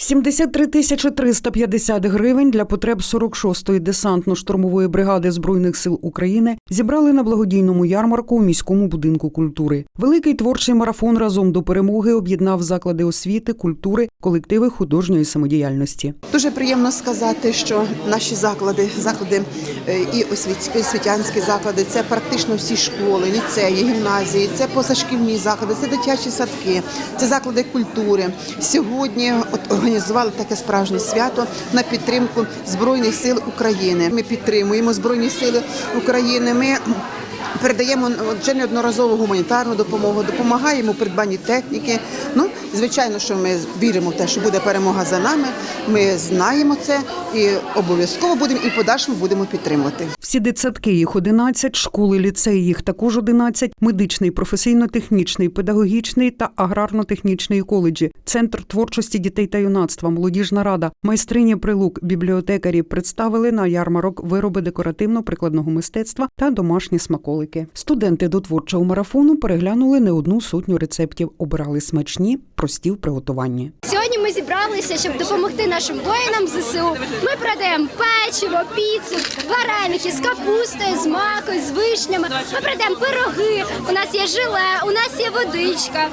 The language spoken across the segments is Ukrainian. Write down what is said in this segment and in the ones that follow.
73 тисячі 350 гривень для потреб 46-ї десантно-штурмової бригади збройних сил України зібрали на благодійному ярмарку у міському будинку культури. Великий творчий марафон разом до перемоги об'єднав заклади освіти, культури, колективи художньої самодіяльності. Дуже приємно сказати, що наші заклади, заклади е, і освіт- освітянські заклади, це практично всі школи, ліцеї, гімназії, це позашкільні заклади, це дитячі садки, це заклади культури. Сьогодні от організували таке справжнє свято на підтримку Збройних сил України. Ми підтримуємо Збройні сили України. Ми Передаємо вже неодноразово гуманітарну допомогу, допомагаємо у придбанні техніки. Ну, звичайно, що ми віримо в те, що буде перемога за нами. Ми знаємо це і обов'язково будемо і подальшому будемо підтримувати. Всі дитсадки їх 11, школи, ліцеї їх також 11, медичний, професійно-технічний, педагогічний та аграрно-технічний коледжі, центр творчості дітей та юнацтва, молодіжна рада, майстрині прилук, бібліотекарі представили на ярмарок вироби декоративно-прикладного мистецтва та домашні смаколики. Студенти до творчого марафону переглянули не одну сотню рецептів, обирали смачні, прості в приготуванні. Сьогодні ми зібралися, щоб допомогти нашим воїнам ЗСУ. Ми продаємо печиво, піцу, вареники з капустою, з макою, з вишнями. Ми продаємо пироги. У нас є желе, у нас є водичка.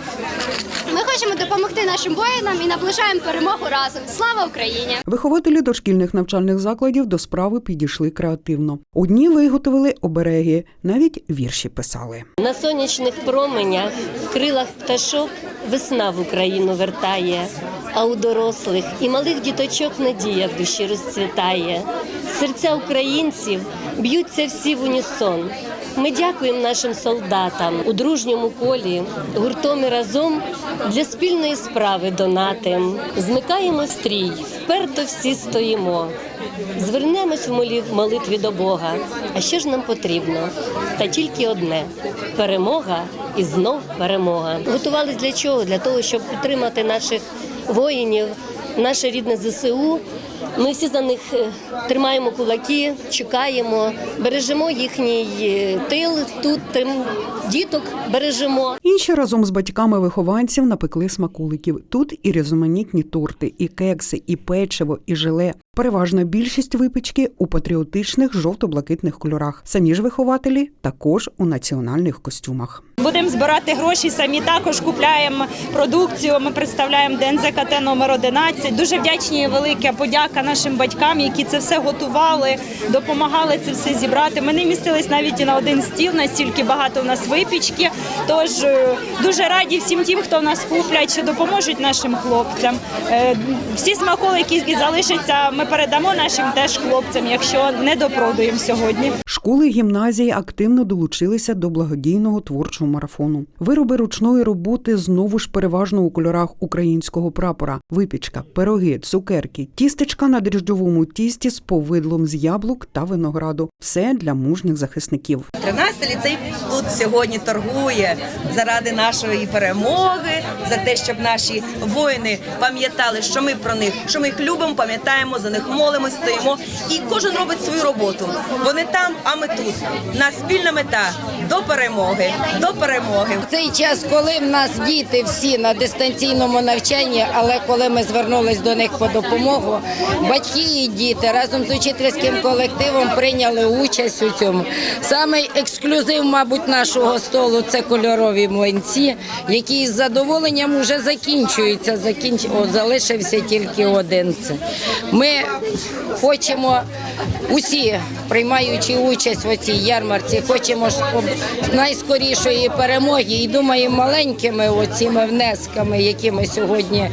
Ми хочемо допомогти нашим воїнам і наближаємо перемогу разом. Слава Україні! Вихователі дошкільних навчальних закладів до справи підійшли креативно. Одні виготовили обереги, навіть вірші писали. На сонячних променях, крилах пташок весна в Україну вертає, а у дорослих і малих діточок надія в душі розцвітає. Серця українців б'ються всі в унісон. Ми дякуємо нашим солдатам у дружньому колі, гуртом і разом для спільної справи донатим. Змикаємо стрій, вперто всі стоїмо. Звернемось в молитві до Бога. А що ж нам потрібно? Та тільки одне перемога і знов перемога. Готувались для чого? Для того, щоб підтримати наших воїнів, наше рідне ЗСУ. Ми всі за них е, тримаємо кулаки, чекаємо, бережемо їхній е, тил тут, тим діток бережемо. Інші разом з батьками вихованців напекли смакуликів. Тут і різноманітні торти, і кекси, і печиво, і желе. Переважна більшість випічки у патріотичних жовто-блакитних кольорах. Самі ж вихователі також у національних костюмах. Будемо збирати гроші, самі також купляємо продукцію. Ми представляємо ДНЗКТ номер 11. Дуже вдячні і велика подяка нашим батькам, які це все готували, допомагали це все зібрати. Ми не містились навіть і на один стіл, настільки багато у нас випічки. Тож е, дуже раді всім тим, хто в нас куплять, що допоможуть нашим хлопцям. Е, Всі смаколики, які залишаться, ми передамо нашим теж хлопцям, якщо не допродуємо сьогодні. Школи гімназії активно долучилися до благодійного творчого марафону. Вироби ручної роботи знову ж переважно у кольорах українського прапора: випічка, пироги, цукерки, тістечка на дріжджовому тісті з повидлом з яблук та винограду. Все для мужніх захисників. 13 ліцей тут сьогодні торгує заради нашої перемоги, за те, щоб наші воїни пам'ятали, що ми про них, що ми їх любимо, пам'ятаємо, за них молимось, стоїмо. І кожен робить свою роботу. Вони там, а ми тут. Нас спільна мета до перемоги, до перемоги. В цей час, коли в нас діти всі на дистанційному навчанні, але коли ми звернулись до них по допомогу, батьки і діти разом з учительським колективом прийняли участь у цьому. Самий ексклюзив, мабуть, нашого столу це кольорові млинці, які з задоволенням вже закінчуються. Закінч... О, залишився тільки один. Це. Ми хочемо усі, приймаючи участь в цій ярмарці, хочемо найскорішої перемоги і думаємо маленькими оціми внесками, які ми сьогодні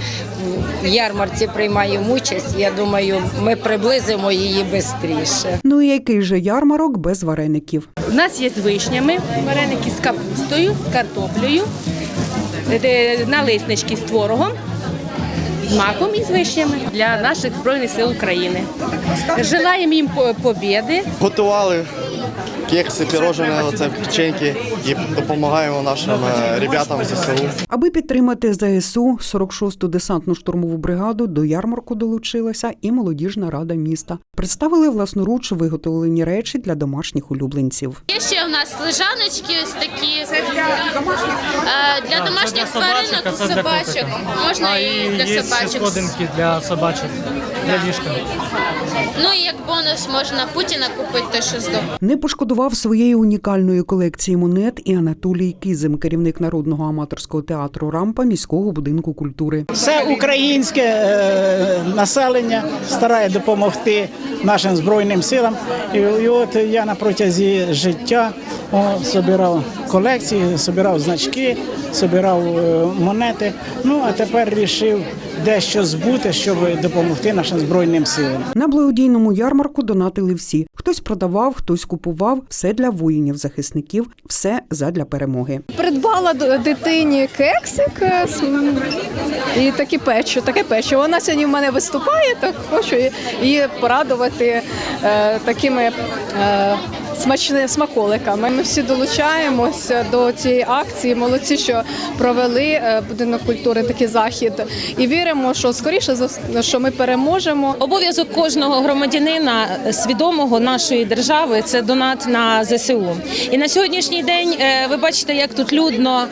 в ярмарці приймаємо участь. Я думаю, ми приблизимо її швидше. Ну і який же ярмарок без вареників? У нас є з вишнями, вареники з капустою, з картоплею, де- налиснички з творогом, маком і з вишнями для наших Збройних сил України. Желаємо їм побіди. готували кекси, пірожне, оце печеньки і допомагаємо нашим е, ребятам ЗСУ. Аби підтримати ЗСУ, 46-ту десантну штурмову бригаду до ярмарку долучилася і молодіжна рада міста. Представили власноруч виготовлені речі для домашніх улюбленців. Є ще в нас лежаночки ось такі. Це для домашніх, для домашніх тваринок, а це для собачок. Можна а, і для є собачок. сходинки для собачок, для ліжка. Ну і як бонус можна Путіна купити, те, що здох. Не пошкодував своєї унікальної колекції монет і Анатолій Кізим, керівник народного аматорського театру Рампа міського будинку культури. Все українське е, населення старає допомогти нашим збройним силам. І, от я на протязі життя о, собирав колекції, собирав значки, собирав е, монети. Ну а тепер вирішив дещо збути, щоб допомогти нашим збройним силам. На благодійному ярмарку донатили всі. Хтось продавав, хтось купував. Все для воїнів, захисників, все задля перемоги. Придбала дитині кексик е, і таке печиво, таке печиво. Вона сьогодні в мене виступає, так хочу її порадувати е, такими е, смачними смаколиками. Ми всі долучаємося до цієї акції. Молодці, що провели е, будинок культури такий захід, і віримо, що скоріше що ми переможемо. Обов'язок кожного громадянина е, свідомого нашої держави це донат на ЗСУ. І на сьогоднішній день е, ви бачите, як тут людно,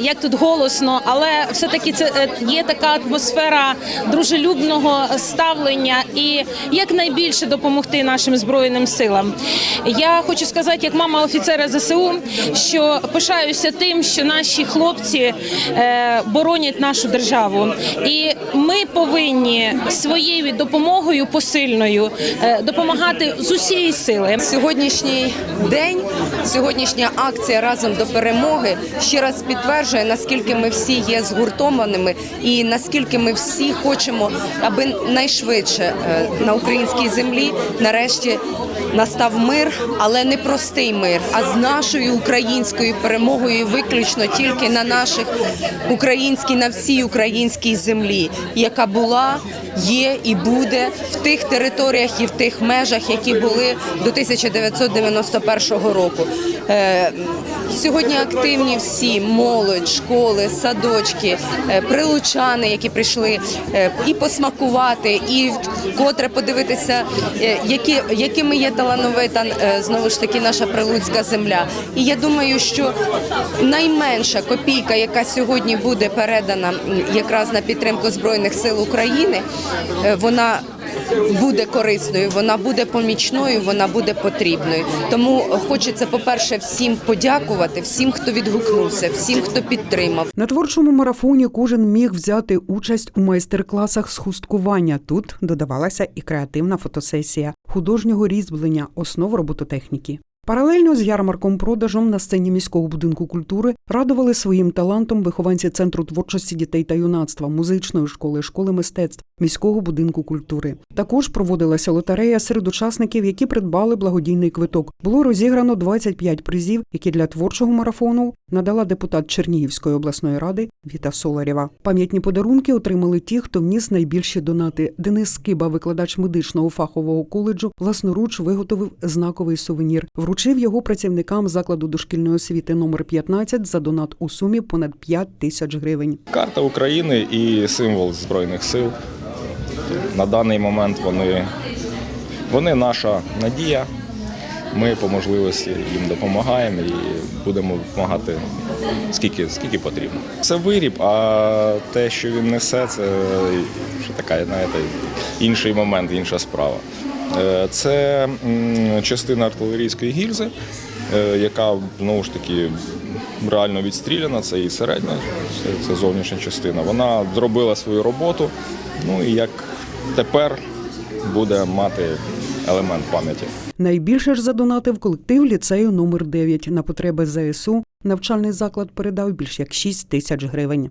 як тут голосно, але все-таки це е, є така атмосфера дружелюбного ставлення і якнайбільше допомогти нашим збройним силам. Я хочу сказати, як мама офіцера ЗСУ, що пишаюся тим, що наші хлопці е, боронять нашу державу, і ми повинні своєю допомогою посильною е, допомагати з усієї сили. Сьогоднішній день, сьогоднішня акція разом до перемоги ще раз підтверджує, наскільки ми всі є згуртованими і наскільки ми всі хочемо, аби найшвидше е, на українській землі нарешті настав мир, але не простий мир, а з нашою українською перемогою виключно тільки на наших українській, на всій українській землі, яка була, є і буде в тих територіях і в тих межах, які були до 1991 року. Е, Сьогодні активні всі молодь, школи, садочки, е, прилучани, які прийшли е, і посмакувати, і вкотре подивитися, які, якими є талановита знову ж таки наша прилуцька земля. І я думаю, що найменша копійка, яка сьогодні буде передана якраз на підтримку збройних сил України, вона буде корисною, вона буде помічною, вона буде потрібною. Тому хочеться, по-перше, всім подякувати, всім, хто відгукнувся, всім, хто підтримав. На творчому марафоні кожен міг взяти участь у майстер-класах з хусткування. Тут додавалася і креативна фотосесія художнього різьблення основ робототехніки. Паралельно з ярмарком продажом на сцені міського будинку культури радували своїм талантом вихованці центру творчості дітей та юнацтва, музичної школи, школи мистецтв міського будинку культури. Також проводилася лотерея серед учасників, які придбали благодійний квиток. Було розіграно 25 призів, які для творчого марафону надала депутат Чернігівської обласної ради Віта Соларєва. Пам'ятні подарунки отримали ті, хто вніс найбільші донати. Денис Скиба, викладач медичного фахового коледжу, власноруч виготовив знаковий сувенір. Вручив його працівникам закладу дошкільної освіти номер 15 за донат у сумі понад 5 тисяч гривень. Карта України і символ Збройних сил. На даний момент вони, вони наша надія. Ми по можливості їм допомагаємо і будемо допомагати скільки, скільки потрібно. Це виріб, а те, що він несе, це ще така, знаєте, інший момент, інша справа. Е, Це частина артилерійської гільзи, е, яка знову ж таки реально відстріляна, це і середня, це, зовнішня частина. Вона зробила свою роботу. Ну і як тепер буде мати елемент пам'яті. Найбільше ж задонатив колектив ліцею номер 9 на потреби ЗСУ. Навчальний заклад передав більш як 6 тисяч гривень.